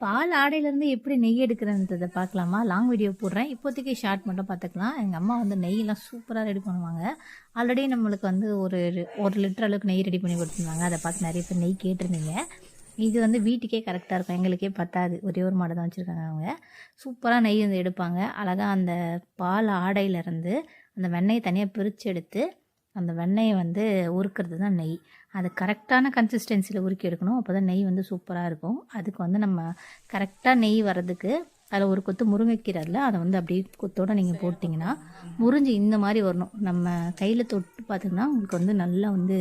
பால் ஆடையிலேருந்து எப்படி நெய் எடுக்கிறன்றதை பார்க்கலாமா? லாங் வீடியோ போடுறேன். இப்போதைக்கு ஷார்ட் மட்டும் பார்த்துக்கலாம். எங்கள் அம்மா வந்து நெய்யெல்லாம் சூப்பராக ரெடி பண்ணுவாங்க. ஆல்ரெடி நம்மளுக்கு வந்து ஒரு ஒரு லிட்டர் அளவுக்கு நெய் ரெடி பண்ணி கொடுத்துருந்தாங்க. அதை பார்த்து நிறைய பேர் நெய் கேட்டிருந்தீங்க. இது வந்து வீட்டுக்கே கரெக்டாக இருக்கும். எங்களுக்கே பத்தாது. ஒரே ஒரு மாடு தான் வச்சுருக்காங்க அவங்க. சூப்பராக நெய் வந்து எடுப்பாங்க. அழகாக அந்த பால் ஆடையிலேருந்து அந்த வெண்ணெயை தனியாக பிரித்து எடுத்து அந்த வெண்ணெயை வந்து உருக்கிறது தான் நெய். அது கரெக்டான கன்சிஸ்டன்சியில் உருக்கி எடுக்கணும். அப்போ தான் நெய் வந்து சூப்பராக இருக்கும். அதுக்கு வந்து நம்ம கரெக்டாக நெய் வர்றதுக்கு அதில் ஒரு கொத்து முருங்கைக்கீரை அதில் அதை வந்து அப்படியே கொத்தோடு நீங்கள் போட்டிங்கன்னா முறிஞ்சு இந்த மாதிரி வரணும். நம்ம கையில் தொட்டு பார்த்திங்கன்னா உங்களுக்கு வந்து நல்லா வந்து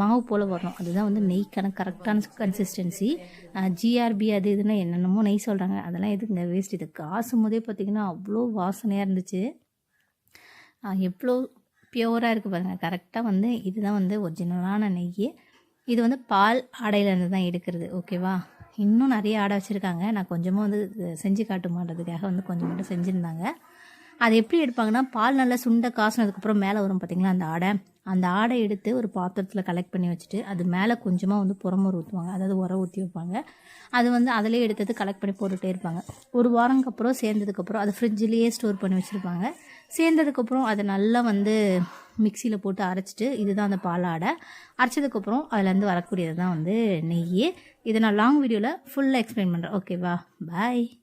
மாவு போல் வரணும். அதுதான் வந்து நெய்க்கான கரெக்டான கன்சிஸ்டன்சி ஜிஆர்பி அது இதுன்னு என்னென்னமோ நெய் சொல்கிறாங்க அதெல்லாம் எதுக்குங்க வேஸ்ட் இது காசும் போதே பார்த்திங்கன்னா அவ்வளோ வாசனையாக இருந்துச்சு. எவ்வளோ பியூராக இருக்குது பாருங்கள் கரெக்டாக வந்து இதுதான் வந்து ஒரிஜினலான நெய் இது வந்து பால் ஆடையிலேருந்து தான் எடுக்கிறது ஓகேவா இன்னும் நிறைய ஆடை வச்சுருக்காங்க. நான் கொஞ்சமாக வந்து செஞ்சு காட்டு மாட்டதுக்காக வந்து கொஞ்சம் மட்டும் செஞ்சுருந்தாங்க. அது எப்படி எடுப்பாங்கன்னா பால் நல்லா சுண்ட காசுனதுக்கப்புறம் மேலே வரும் பார்த்திங்களா அந்த ஆடை? அந்த ஆடை எடுத்து ஒரு பாத்திரத்தில் கலெக்ட் பண்ணி வச்சுட்டு அது மேலே கொஞ்சமாக வந்து புறமூர் ஊற்றுவாங்க அதாவது உரம் ஊற்றி வைப்பாங்க. அது வந்து அதிலே எடுத்தது கலெக்ட் பண்ணி போட்டுகிட்டே இருப்பாங்க. ஒரு வாரங்கப்புறம் அப்புறம் சேர்ந்ததுக்கப்புறம் அதை ஃப்ரிட்ஜிலேயே ஸ்டோர் பண்ணி வச்சுருப்பாங்க. சேர்ந்ததுக்கப்புறம் அதை நல்லா வந்து மிக்சியில் போட்டு அரைச்சிட்டு இதுதான் அந்த பாலாடை. அரைச்சதுக்கப்புறம் அதுலேருந்து வரக்கூடியது தான் வந்து நெய் இதை நான் லாங் வீடியோவில் ஃபுல்லாக எக்ஸ்பிளைன் பண்ணுறேன் ஓகேவா பாய்